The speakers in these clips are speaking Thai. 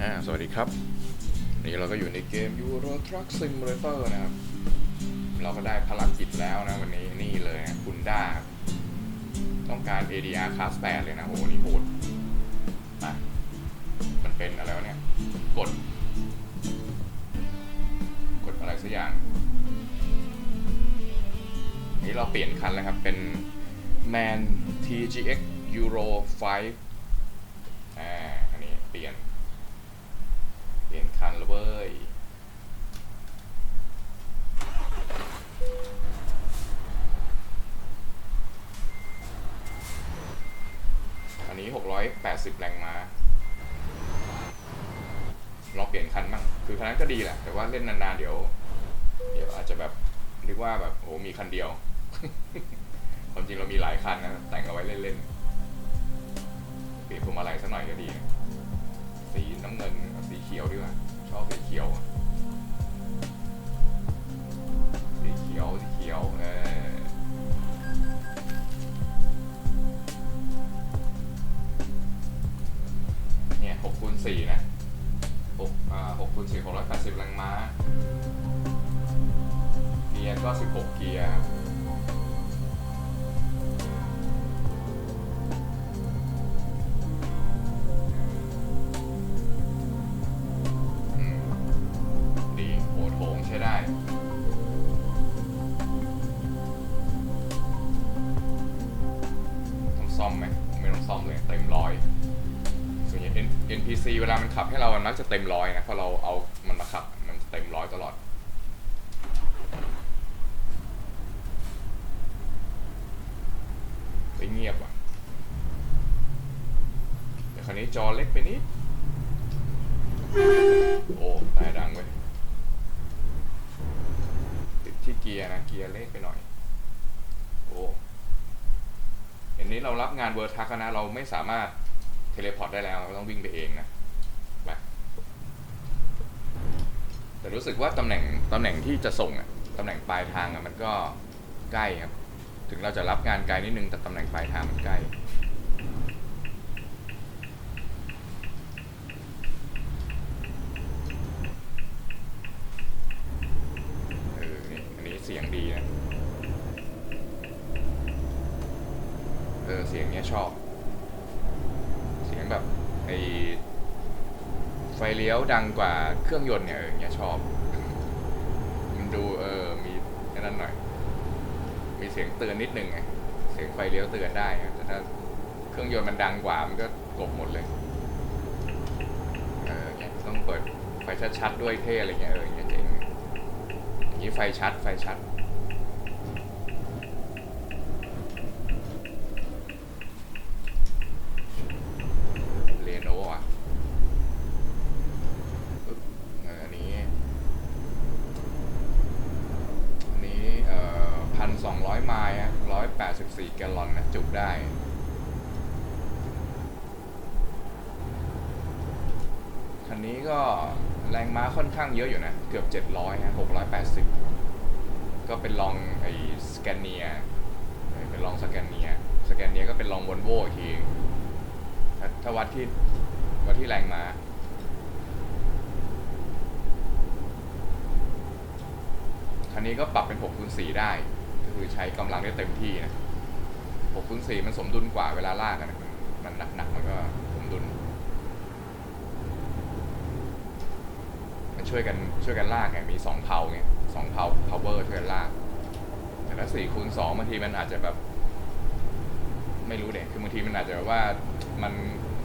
อ่าสวัสดีครับ นี่เราก็อยู่ในเกม Euro Truck Simulator นะครับ เราก็ได้ภารกิจแล้วนะวันนี้นี่เลยนะคุณด้าต้องการ ADR Class 8 เลยนะโหนี่โหดมามันเป็นอะไรวะเนี่ย กด กดอะไรสักอย่าง นี่เราเปลี่ยนคันแล้วครับ เป็น Man TGX Euro 5 อ่า อันนี้เปลี่ยน เปลี่ยนคันแล้วเว้ย อันนี้ 680 แรงม้าลองเปลี่ยนคันบ้าง คือคั นั้นก็ดีแหละ แต่ว่าเล่นนานๆเดี๋ยว เดี๋ยวอาจจะแบบนึกว่าแบบโอ้มีคันเดียว ความจริงเรามีหลายคันนะแต่งเอาไว้เล่นๆเปลี่ยนพวงมาลัยสักหน่อยก็ดีนะ PC เวลามันขับให้เรามันมักจะเต็มร้อยนะเพราะเราเอามันมาขับมันจะเต็มร้อยตลอดไปเงียบว่ะแต่คราวนี้จอเล็กไปนิดโอ้ตายดังเว้ยติดที่เกียร์นะ เกียร์เล็กไปหน่อย โอ้อันนี้เรารับงานเวอร์ทักนะ เราไม่สามารถ เทเลพอร์ตได้แล้วเราต้องวิ่งไปเองนะไปแต่รู้สึกว่าตำแหน่งตำแหน่งที่จะส่งอะตำแหน่งปลายทางอะมันก็ใกล้ครับ ถึงเราจะรับงานไกลนิดนึงแต่ตำแหน่งปลายทางมันใกล้เออนี่อันนี้เสียงดีนะ เออ เสียงเนี้ยชอบ แบบไอไฟเลี้ยวดังกว่าเครื่องยนต์เนี่ยเอออย่างเงี้ยชอบ มันดูเออมีไอ้นั่นหน่อย มีเสียงเตือนนิดนึงไงเสียงไฟเลี้ยวเตือนได้แต่ถ้าเครื่องยนต์มันดังกว่ามันก็กบหมดเลยเออต้องเปิดไฟชัดๆด้วยเท่อะไรเงี้ยเอออย่างเงี้ยเจ๋งอย่างนี้ไฟชัดไฟชัด เรโนอะปึ๊บเอออันนี้ อันนี้ เอ่อพันสองร้อยไมล์อะร้อยแปดสิบสี่แกลลอนนะจุได้ คันนี้ก็แรงม้า ค่อนข้างเยอะอยู่นะ เกือบ 700นะ680 ก็เป็นลองไอ้สแกนเนียเป็นลองสแกนเนียสแกนเนียก็เป็นลองวอลโวอีกทีถ้าถ้าวัดที่วัดที่แรงมาคันนี้ก็ปรับเป็น6คูณ4ได้ ก็คือใช้กำลังได้เต็มที่นะ6คูณ4มันสมดุลกว่าเวลาลากอะนมันหนักๆมันก็สมดุล มัน ช่วยกันช่วยกันลากไงมีสองเพาไงสองเพา power ช่วยกันลาก แต่ถ้าสี่คูณสองบางทีมันอาจจะแบบ ไม่รู้เด็คือบางทีมันอาจจะแบบว่ามัน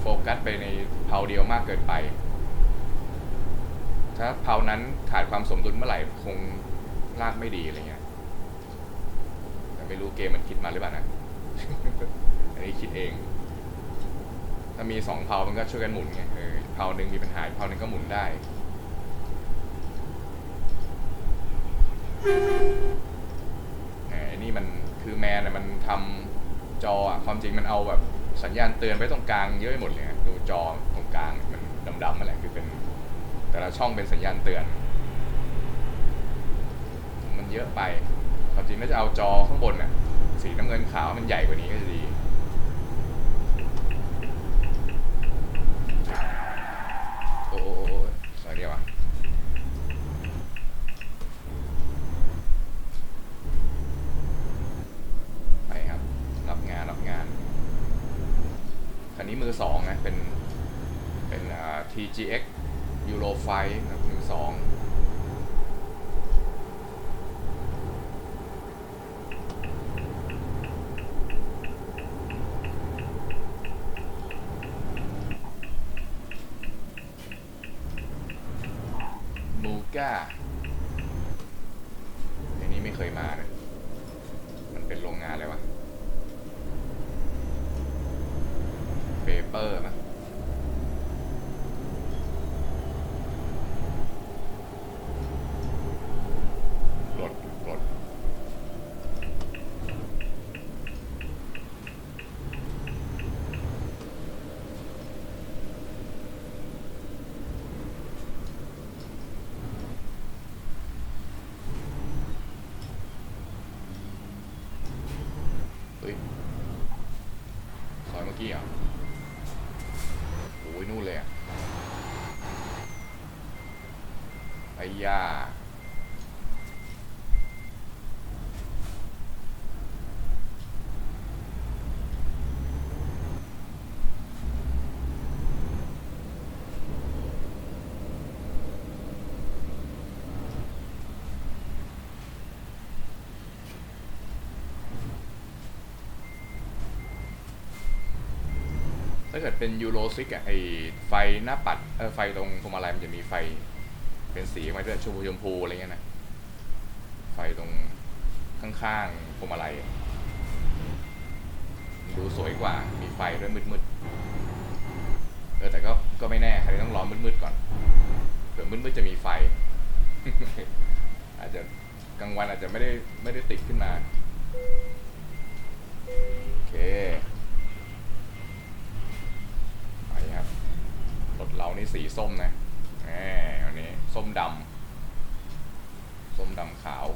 โฟกัสไปในเพาเดียวมากเกินไป ถ้าเพานั้นขาดความสมดุลเมื่อไหร่คงลากไม่ดีอะไรเงี้ยแต่ไม่รู้เกมมันคิดมาหรือเปล่านะอันนี้คิดเอง ถ้ามีสองเพามันก็ช่วยกันหมุนไงเออเพาหนึ่งมีปัญหาเพาหนึ่งก็หมุนได้ เออ ไอ้นี่มันคือแมนน่ะมันทำจออะความจริงมันเอาแบบสัญญาณเตือนไว้ตรงกลางเยอะไปหมดเลยนะดูจอตรงกลางมันดำๆอะไรคือเป็น แต่ละช่องเป็นสัญญาณเตือน มันเยอะไป ความจริงน่าจะเอาจอข้างบนน่ะสีน้ำเงินขาวมันใหญ่กว่านี้ก็จะดีโอ้โ TGX Euro ไฟนะครับมือสองมูก้าอันนี้ไม่เคยมาเลยมันเป็นโรงงานอะไรวะ เปเปอร์มั้ยกดกดเฮ้ยซอยเมื่อกี้เหรอ โอ้ยนู่นเลยอะ ไอ้ยาถ้าเกิดเป็นยูโรซิกอะไอไฟหน้าปัดเออไฟตรงพวงมาลัยมันจะมีไฟ เป็นสีมาด้วยชมพูชมพูอะไรเงี้ยนะไฟตรงข้างๆพวงมาลัยดูสวยกว่า มีไฟด้วยมืดๆเออแต่ก็ก็ไม่แน่ใครต้องรอมืดๆก่อนเผื่อมืดๆจะมีไฟ อาจจะกลางวันอาจจะไม่ได้ไม่ได้ติดขึ้นมาโอเคไปครับรถเรานี่สีส้มนะแหมอันนี้ ส้มดำส้มดำขาว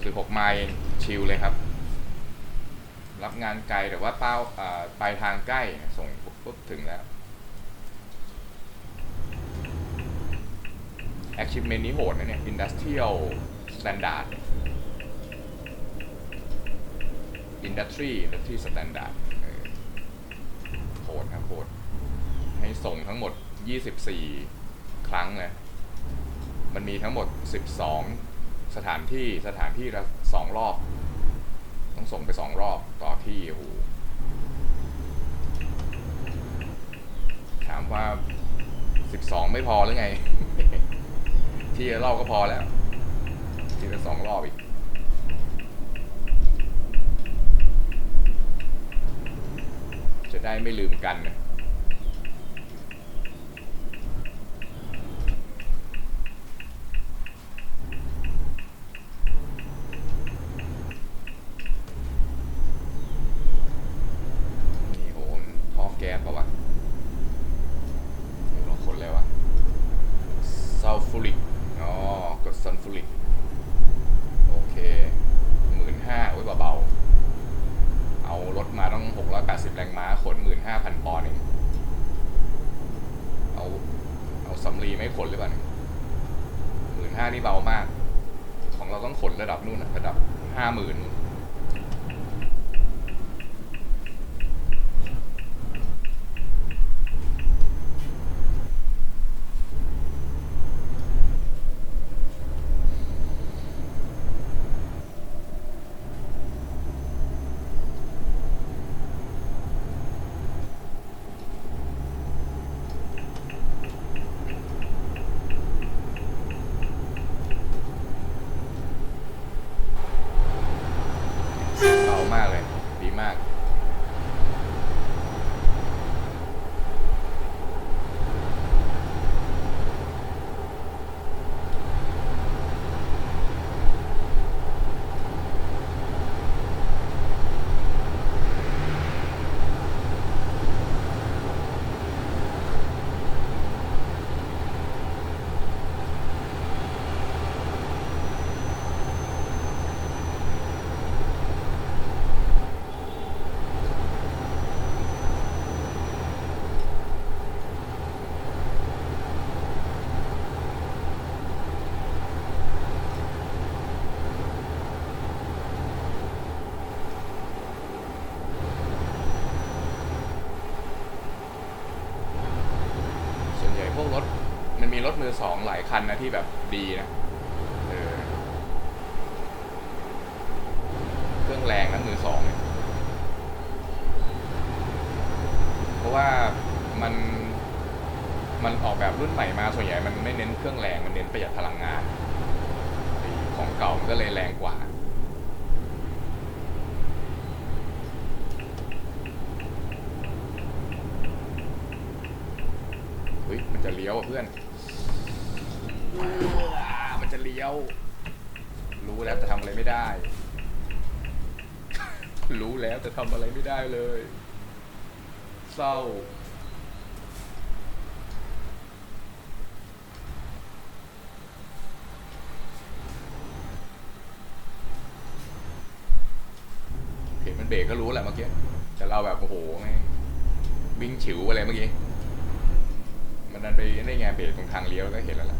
66ไมล์ชิลเลยครับ รับงานไกลแต่ว่าเป้าปลายทางใกล้ส่งปุ๊บถึงแล้ว achievement นี้โหดนะเนี่ย industrial standard industry industry standard โหดครับโหด ให้ส่งทั้งหมด 24 ครั้งเลยมันมีทั้งหมด 12 สถานที่สถานที่ละสองรอบ ต้องส่งไปสองรอบต่อที่โอ้โหถามว่า 12 ไม่พอหรือไง ที่ละรอบก็พอแล้ว ที่ละสองรอบอีกจะได้ไม่ลืมกันนะนี่โหท่อแก๊สปะวะเดี๋ยวลองคนเลยวะซัลฟูริกอ๋อกดซัลฟูริก โอเคหมื่นห้าโอ้ยเบาๆ เอารถมาต้อง 680 แรงม้า ขน 15,000 ปอนด์เอง เอา เอาสำลีไม่ขนหรือเปล่าหมื่นห้านี่เบามาก ของเรา ต้องขนระดับนู่นนะระดับห้าหมื่น มาก อสองหลายคันนะที่แบบดีนะเออเครื่องแรงนะมือสองเนี่ยเพราะว่ามันมันออกแบบรุ่นใหม่มาส่วนใหญ่มันไม่เน้นเครื่องแรงมันเน้นประหยัดพลังงานของเก่ามันก็เลยแรงกว่าเฮ้ยมันจะเลี้ยวอะเพื่อน ลี้ยว รู้แล้วแต่ทำอะไรไม่ได้ รู้แล้วแต่ทำอะไรไม่ได้เลย เศร้า เห็นมันเบรกก็รู้แหละเมื่อกี้ แต่เราแบบโอ้โหแม่งวิ่งฉิวไปเลยเมื่อกี้ มันดันไปได้ไงเบรกตรงทางเลี้ยวก็เห็นแล้วล่ะ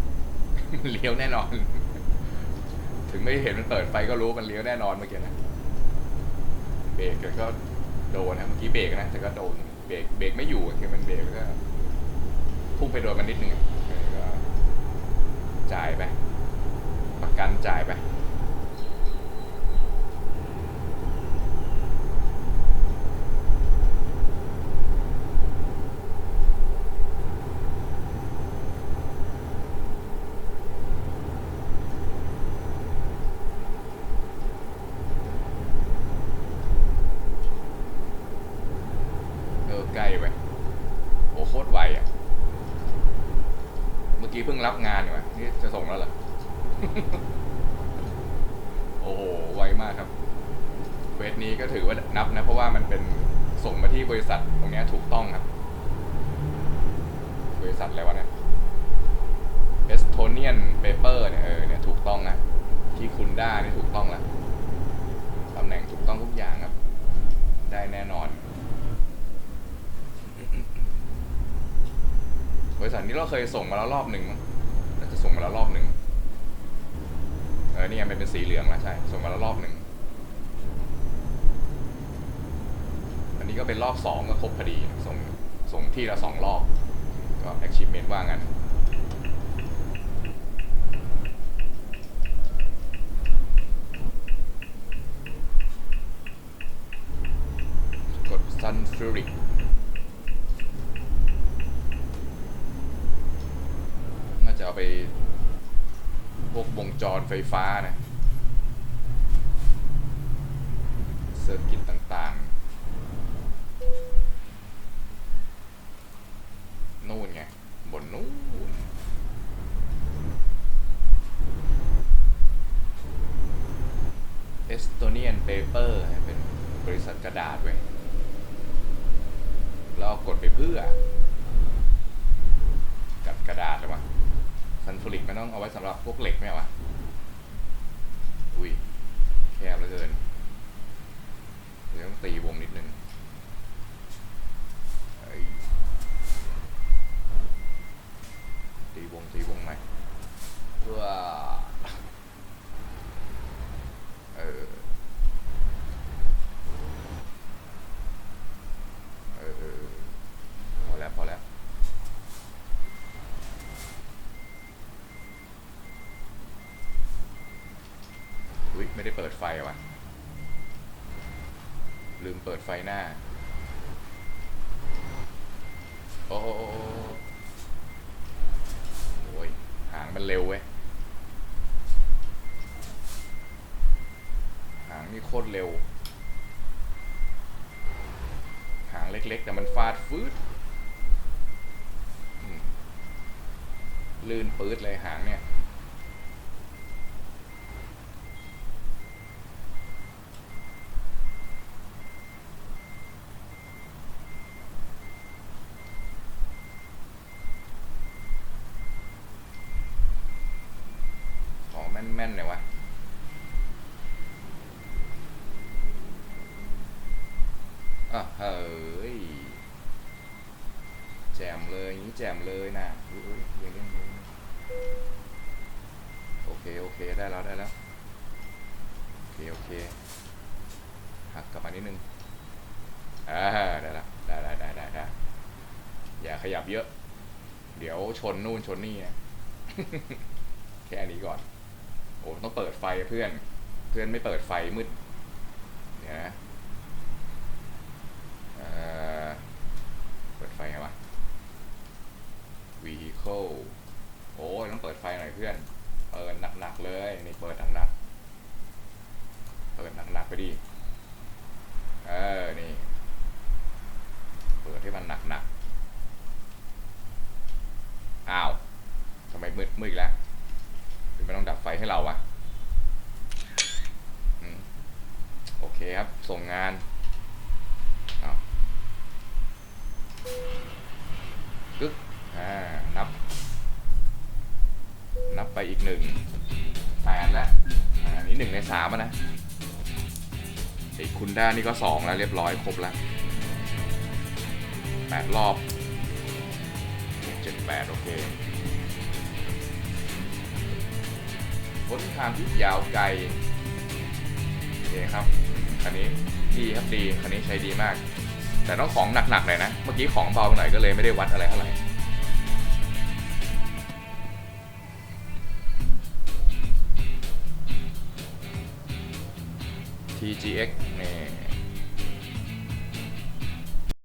เลี้ยวแน่นอน ถึงไม่เห็นมันเปิดไฟก็รู้มันเลี้ยวแน่นอนเมื่อกี้นะเบรกแต่ก็โดนนะเมื่อกี้เบรกนะแต่ก็โดนเบรกเบรกไม่อยู่อะคือมันเบรกแล้วก็พุ่งไปโดนมันนิดนึงอะเออก็จ่ายไปประกันจ่ายไป เออใกล้ไปโอ้โคตร ไวอะ เมื่อกี้เพิ่งรับงานอยู่อะนี่จะส่งแล้วเหรอ โอ้โห ไวมากครับเควสนี้ก็ถือว่านับนะ เพราะว่ามันเป็นส่งมาที่บริษัทตรงเนี้ยถูกต้องครับ บริษัทอะไรวะเนี่ย Estonian Paper เนี่ยเออเนี่ยถูกต้องนะที่คุณด้านี่ถูกต้องแล้วตำแหน่งถูกต้องทุกอย่างครับ ได้แน่นอน บริษัทนี้เราเคยส่งมาแล้วรอบหนึ่งมั้งน่าจะส่งมาแล้วรอบหนึ่งเออนี่ยังเป็นสีเหลืองแล้วใช่ ส่งมาแล้วรอบหนึ่งอันนี้ก็เป็นรอบสองก็ครบพอดีส่งส่งที่ละสองรอบ ก็ achievement ว่างั้นกด Sun Fury น่าจะ เอาไป พวกวงจรไฟฟ้านะเซอร์กิตต่างๆ นู่นไง บนนู่น Estonian Paper เป็นบริษัทกระดาษเว้ย แล้วกดไปเพื่อ กับกระดาษเลยวะซันฟูริกมันต้องเอาไว้สำหรับ พวกเหล็กไหมวะอุ้ยแคบเหลือเกินเดี๋ยวต้องตีวงนิดนึงเอ้ยตีวงตีวงใหม่เพื่อเออ เออเออพอแล้วพอแล้ว อุ้ย ไม่ได้เปิดไฟว่ะ ลืมเปิดไฟหน้า โอ้โหโอ้ยหางมันเร็วเว้ย หางนี่โคตรเร็ว หางเล็กๆ แต่มันฟาดฟืดลื่นปื๊ดเลยหางเนี่ย ของแม่นๆหน่อยวะอะเฮ้ยแจมเลยอย่างนี้แจมเลยนะอุ๊ยอุ๊ยอย่างนี้อย่างนี้โอเค โอเค ได้แล้ว ได้แล้ว โอเค โอเคหักกลับมานิดนึงอ่าได้แล้วได้ได้ได้ได้ได้อย่าขยับเยอะ เดี๋ยวชนนู่นชนนี่นะ แค่นี้ก่อน โอ้ต้องเปิดไฟเพื่อน เพื่อนไม่เปิดไฟมืดเดี๋ยนะเอ่อเปิดไฟไงวะ vehicle โอ้ยต้องเปิดไฟหน่อยเพื่อน เปิดหนักๆเลยนี่เปิดหนักๆเปิดหนักๆไปดิ เออ นี่ เปิดให้มันหนักๆ อ้าว ทำไมมืดมืดอีกแล้ว ให้เราวะโอเคครับ ส่งงานอ้าวกึ๊กอ่า นับ นับไปอีกหนึ่งแปดแล้ว อ่า นี่หนึ่งในสามนะไอ้คุณด้านี่ก็สองแล้วเรียบร้อยครบแล้วแปดรอบเจ็ดแปดโอเค หนทางที่ยาวไกลโอเคครับคันนี้ดีครับดีคันนี้ใช้ดีมาก แต่ต้องของหนักๆหน่อยนะ เมื่อกี้ของเบาหน่อยก็เลยไม่ได้วัดอะไรเท่าไหร่ TGX นี่